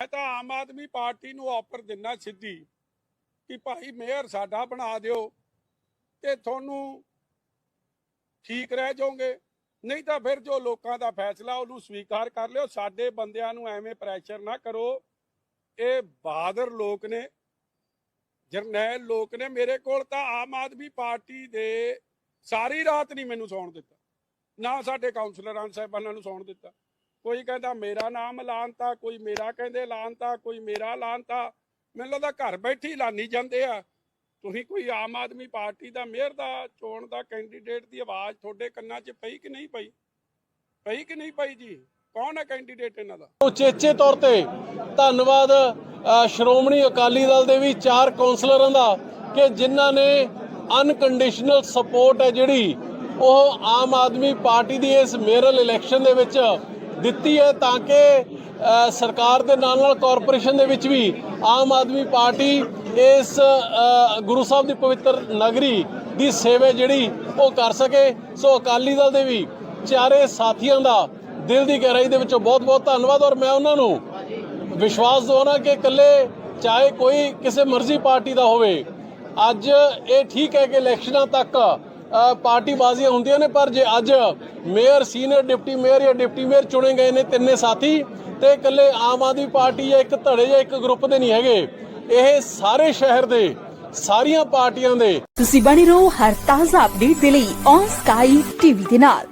ਮੈਂ ਤਾਂ ਆਮ ਆਦਮੀ ਪਾਰਟੀ ਨੂੰ ਆਫਰ ਦਿੰਨਾ ਸਿੱਧੀ ਕਿ ਭਾਈ ਮੇਅਰ ਸਾਡਾ ਬਣਾ ਦਿਓ ਤੇ ਤੁਹਾਨੂੰ ਠੀਕ ਰਹਿ ਜਾਓਗੇ। ਨਹੀਂ ਤਾਂ ਫਿਰ ਜੋ ਲੋਕਾਂ ਦਾ ਫੈਸਲਾ ਉਹਨੂੰ ਸਵੀਕਾਰ ਕਰ ਲਿਓ। ਸਾਡੇ ਬੰਦਿਆਂ ਨੂੰ ਐਵੇਂ ਪ੍ਰੈਸ਼ਰ ਨਾ ਕਰੋ। ਇਹ ਬਹਾਦਰ ਲੋਕ ਨੇ, ਜਰਨੈਲ ਲੋਕ ਨੇ। ਮੇਰੇ ਕੋਲ ਤਾਂ ਆਮ ਆਦਮੀ ਪਾਰਟੀ ਦੇ ਸਾਰੀ ਰਾਤ ਨਹੀਂ ਮੈਨੂੰ ਸੌਣ ਦਿੱਤਾ। ਨਾ ਸਾਡੇ ਕਾਉਂਸਲਰਾਂ ਸਾਹਿਬਾਨਾਂ ਨੂੰ ਸੌਣ ਦਿੱਤਾ। ਕੋਈ ਕਹਿੰਦਾ ਮੇਰਾ ਨਾਮ ਐਲਾਨਤਾ ਕੋਈ ਮੇਰਾ ਕਹਿੰਦੇ ਐਲਾਨਤਾ ਕੋਈ ਮੇਰਾ ਐਲਾਨਤਾ ਮੈਨੂੰ ਲੱਗਦਾ ਘਰ ਬੈਠੀ ਐਲਾਨੀ ਜਾਂਦੇ ਆ। ਤੁਸੀਂ ਕੋਈ ਆਮ ਆਦਮੀ ਪਾਰਟੀ ਦਾ ਮੇਅਰ ਦਾ, ਚੋਣ ਦਾ ਕੈਂਡੀਡੇਟ ਦੀ ਆਵਾਜ਼ ਤੁਹਾਡੇ ਕੰਨਾਂ 'ਚ ਪਈ ਕਿ ਨਹੀਂ ਪਈ? ਪਈ ਕਿ ਨਹੀਂ ਪਈ ਜੀ? ਕੌਣ ਹੈ ਕੈਂਡੀਡੇਟ ਇਹਨਾਂ ਦਾ? ਉਚੇਚੇ ਤੌਰ ਤੇ ਧੰਨਵਾਦ ਸ਼੍ਰੋਮਣੀ ਅਕਾਲੀ ਦਲ ਦੇ ਵੀ ਚਾਰ ਕੌਂਸਲਰਾਂ ਦਾ ਕਿ ਜਿਨ੍ਹਾਂ ਨੇ ਅਨਕੰਡੀਸ਼ਨਲ ਸਪੋਰਟ ਹੈ ਜਿਹੜੀ, ਉਹ ਆਮ ਆਦਮੀ ਪਾਰਟੀ ਦੀ ਇਸ ਮੇਅਰਲ ਇਲੈਕਸ਼ਨ ਦੇ ਵਿੱਚ ਦਿੱਤੀ ਹੈ ਤਾਂ ਕਿ ਸਰਕਾਰ ਦੇ ਨਾਲ ਨਾਲ ਕਾਰਪੋਰੇਸ਼ਨ ਦੇ ਵਿੱਚ ਵੀ ਆਮ ਆਦਮੀ ਪਾਰਟੀ ਇਸ ਗੁਰੂ ਸਾਹਿਬ ਦੀ ਪਵਿੱਤਰ ਨਗਰੀ ਦੀ ਸੇਵਾ ਜਿਹੜੀ ਉਹ ਕਰ ਸਕੇ। ਸੋ ਅਕਾਲੀ ਦਲ ਦੇ ਵੀ ਚਾਰੇ ਸਾਥੀਆਂ ਦਾ ਦਿਲ ਦੀ ਗਹਿਰਾਈ ਦੇ ਵਿੱਚੋਂ ਬਹੁਤ ਬਹੁਤ ਧੰਨਵਾਦ ਔਰ ਮੈਂ ਉਹਨਾਂ ਨੂੰ ਵਿਸ਼ਵਾਸ ਦਵਾਉਣਾ ਕਿ ਇਕੱਲੇ ਚਾਹੇ ਕੋਈ ਕਿਸੇ ਮਰਜ਼ੀ ਪਾਰਟੀ ਦਾ ਹੋਵੇ, ਅੱਜ ਇਹ ਠੀਕ ਹੈ ਕਿ ਇਲੈਕਸ਼ਨਾਂ ਤੱਕ ਪਾਰਟੀ ਬਾਜ਼ੀਆਂ ਹੁੰਦੀਆਂ ਨੇ, ਪਰ ਜੇ ਅੱਜ ਮੇਅਰ, ਸੀਨੀਅਰ ਡਿਪਟੀ ਮੇਅਰ ਜਾਂ ਡਿਪਟੀ ਮੇਅਰ ਚੁਣੇ ਗਏ ਨੇ ਤਿੰਨੇ ਸਾਥੀ, ਤੇ ਇਕੱਲੇ ਆਮ ਆਦਮੀ ਪਾਰਟੀ ਜਾਂ ਇੱਕ ਧੜੇ ਜਾਂ ਇੱਕ ਗਰੁੱਪ ਦੇ ਨਹੀਂ ਹੈਗੇ। ਇਹ ਸਾਰੇ ਸ਼ਹਿਰ ਦੇ, ਸਾਰੀਆਂ ਪਾਰਟੀਆਂ ਦੇ। ਤੁਸੀਂ ਬਣੇ ਰਹੋ ਹਰ ਤਾਜ਼ਾ ਅਪਡੇਟ ਦੇ ਲਈ ਔਨ ਸਕਾਈ ਟੀਵੀ ਦੇ ਨਾਲ।